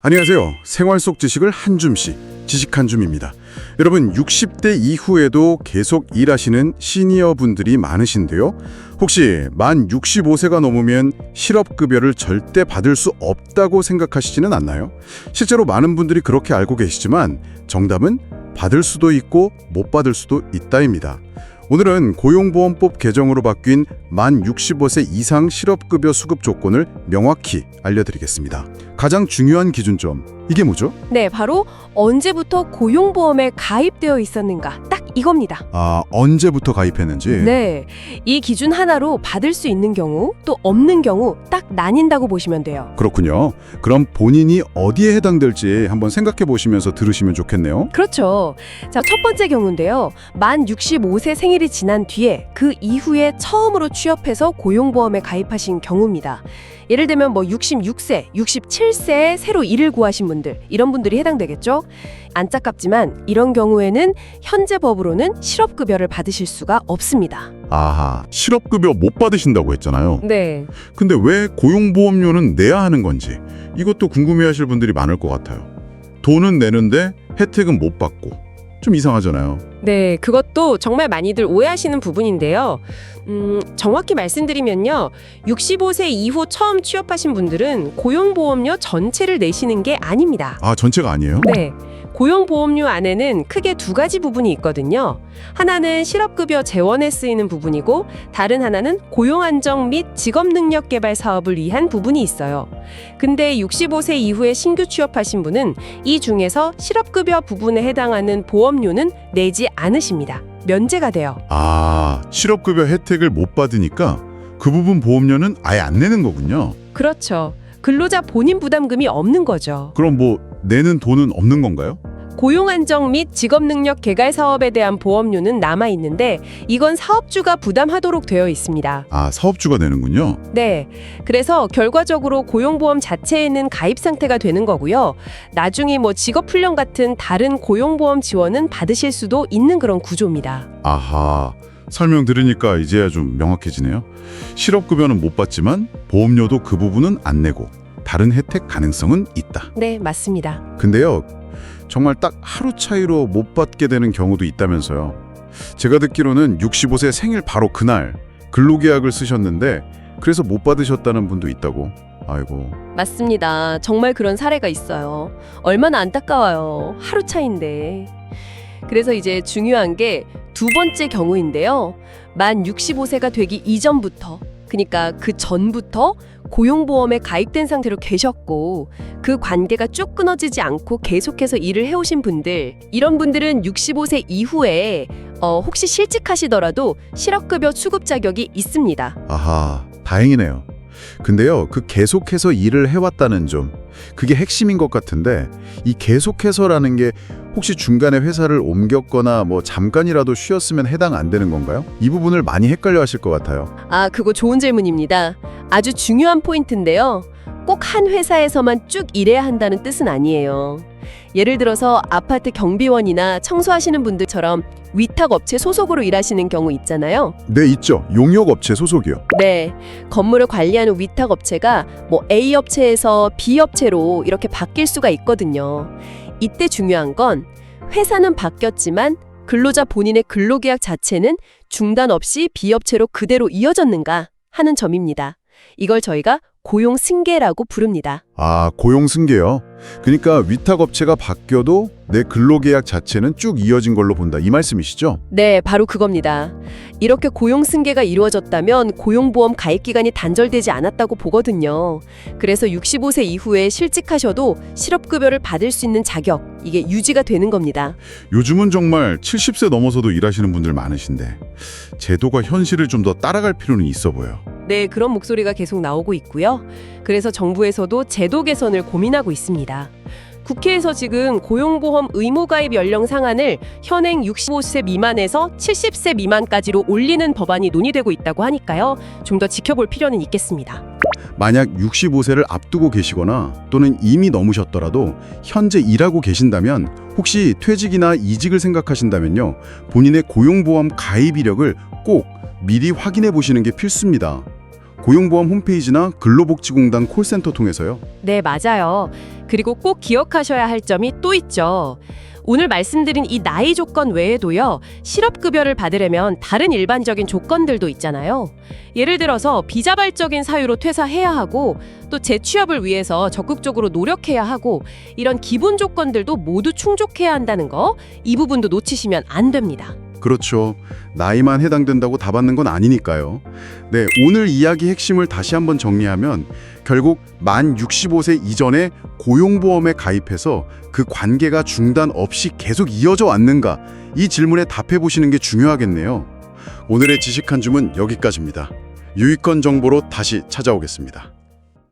안녕하세요. 생활 속 지식을 한 줌씩 지식 한 줌입니다. 여러분 60대 이후에도 계속 일하시는 시니어 분들이 많으신데요. 혹시 만 65세가 넘으면 실업급여를 절대 받을 수 없다고 생각하시지는 않나요? 실제로 많은 분들이 그렇게 알고 계시지만 정답은 받을 수도 있고 못 받을 수도 있다입니다. 오늘은 고용보험법 개정으로 바뀐 만 65세 이상 실업급여 수급 조건을 명확히 알려드리겠습니다. 가장 중요한 기준점, 이게 뭐죠? 네, 바로 언제부터 고용보험에 가입되어 있었는가. 딱 이겁니다. 아, 언제부터 가입했는지? 네. 이 기준 하나로 받을 수 있는 경우, 또 없는 경우 딱 나뉜다고 보시면 돼요. 그렇군요. 그럼 본인이 어디에 해당될지 한번 생각해 보시면서 들으시면 좋겠네요. 그렇죠. 자, 첫 번째 경우인데요. 만 65세 생일이 지난 뒤에 그 이후에 처음으로 취업해서 고용보험에 가입하신 경우입니다. 예를 들면 뭐 66세, 67세에 새로 일을 구하신 분들, 이런 분들이 해당되겠죠? 안타깝지만 이런 경우에는 현재 법으로 는 실업급여를 받으실 수가 없습니다. 아하, 실업급여 못 받으신다고 했잖아요. 네. 근데 왜 고용보험료는 내야 하는 건지 이것도 궁금해하실 분들이 많을 것 같아요. 돈은 내는데 혜택은 못 받고 좀 이상하잖아요. 네, 그것도 정말 많이들 오해하시는 부분인데요. 음, 정확히 말씀드리면요. 65세 이후 처음 취업하신 분들은 고용보험료 전체를 내시는 게 아닙니다. 아, 전체가 아니에요? 네. 고용보험료 안에는 크게 두 가지 부분이 있거든요. 하나는 실업급여 재원에 쓰이는 부분이고 다른 하나는 고용안정 및 직업능력개발 사업을 위한 부분이 있어요. 근데 65세 이후에 신규 취업하신 분은 이 중에서 실업급여 부분에 해당하는 보험료는 내지 않으십니다. 면제가 돼요. 아, 실업급여 혜택을 못 받으니까 그 부분 보험료는 아예 안 내는 거군요. 그렇죠. 근로자 본인 부담금이 없는 거죠. 그럼 뭐 내는 돈은 없는 건가요? 고용 안정 및 직업 능력 개발 사업에 대한 보험료는 남아 있는데 이건 사업주가 부담하도록 되어 있습니다. 아, 사업주가 내는군요. 네. 그래서 결과적으로 고용보험 자체에는 가입 상태가 되는 거고요. 나중에 뭐 직업훈련 같은 다른 고용보험 지원은 받으실 수도 있는 그런 구조입니다. 아하. 설명 들으니까 이제야 좀 명확해지네요. 실업급여는 못 받지만 보험료도 그 부분은 안 내고 다른 혜택 가능성은 있다. 네, 맞습니다. 근데요, 정말 딱 하루 차이로 못 받게 되는 경우도 있다면서요. 제가 듣기로는 65세 생일 바로 그날 근로계약을 쓰셨는데 그래서 못 받으셨다는 분도 있다고. 아이고. 맞습니다. 정말 그런 사례가 있어요. 얼마나 안타까워요. 하루 차인데. 그래서 이제 중요한 게 두 번째 경우인데요. 만 65세가 되기 이전부터, 그러니까 그 전부터 고용보험에 가입된 상태로 계셨고 그 관계가 쭉 끊어지지 않고 계속해서 일을 해오신 분들 이런 분들은 65세 이후에 어, 혹시 실직하시더라도 실업급여 수급 자격이 있습니다. 아하, 다행이네요. 근데요, 그 계속해서 일을 해왔다는 점, 그게 핵심인 것 같은데, 이 계속해서라는 게 혹시 중간에 회사를 옮겼거나 뭐 잠깐이라도 쉬었으면 해당 안 되는 건가요? 이 부분을 많이 헷갈려 하실 것 같아요. 아, 그거 좋은 질문입니다. 아주 중요한 포인트인데요. 꼭 한 회사에서만 쭉 일해야 한다는 뜻은 아니에요. 예를 들어서 아파트 경비원이나 청소하시는 분들처럼 위탁업체 소속으로 일하시는 경우 있잖아요. 네, 있죠. 용역업체 소속이요. 네. 건물을 관리하는 위탁업체가 뭐 A 업체에서 B 업체로 이렇게 바뀔 수가 있거든요. 이때 중요한 건 회사는 바뀌었지만 근로자 본인의 근로계약 자체는 중단 없이 B 업체로 그대로 이어졌는가 하는 점입니다. 이걸 저희가 고용 승계라고 부릅니다. 아, 고용 승계요. 그러니까 위탁 업체가 바뀌어도 내 근로계약 자체는 쭉 이어진 걸로 본다. 이 말씀이시죠? 네, 바로 그겁니다. 이렇게 고용 승계가 이루어졌다면 고용보험 가입 기간이 단절되지 않았다고 보거든요. 그래서 65세 이후에 실직하셔도 실업급여를 받을 수 있는 자격, 이게 유지가 되는 겁니다. 요즘은 정말 70세 넘어서도 일하시는 분들 많으신데 제도가 현실을 좀 더 따라갈 필요는 있어 보여. 네, 그런 목소리가 계속 나오고 있고요. 그래서 정부에서도 제도 개선을 고민하고 있습니다. 국회에서 지금 고용보험 의무가입 연령 상한을 현행 65세 미만에서 70세 미만까지로 올리는 법안이 논의되고 있다고 하니까요. 좀 더 지켜볼 필요는 있겠습니다. 만약 65세를 앞두고 계시거나 또는 이미 넘으셨더라도 현재 일하고 계신다면 혹시 퇴직이나 이직을 생각하신다면요. 본인의 고용보험 가입 이력을 꼭 미리 확인해 보시는 게 필수입니다. 고용보험 홈페이지나 근로복지공단 콜센터 통해서요. 네, 맞아요. 그리고 꼭 기억하셔야 할 점이 또 있죠. 오늘 말씀드린 이 나이 조건 외에도요, 실업급여를 받으려면 다른 일반적인 조건들도 있잖아요. 예를 들어서 비자발적인 사유로 퇴사해야 하고, 또 재취업을 위해서 적극적으로 노력해야 하고, 이런 기본 조건들도 모두 충족해야 한다는 거, 이 부분도 놓치시면 안 됩니다. 그렇죠. 나이만 해당된다고 다 받는 건 아니니까요. 네, 오늘 이야기 핵심을 다시 한번 정리하면 결국 만 65세 이전에 고용보험에 가입해서 그 관계가 중단 없이 계속 이어져 왔는가 이 질문에 답해 보시는 게 중요하겠네요. 오늘의 지식 한 줌은 여기까지입니다. 유익권 정보로 다시 찾아오겠습니다.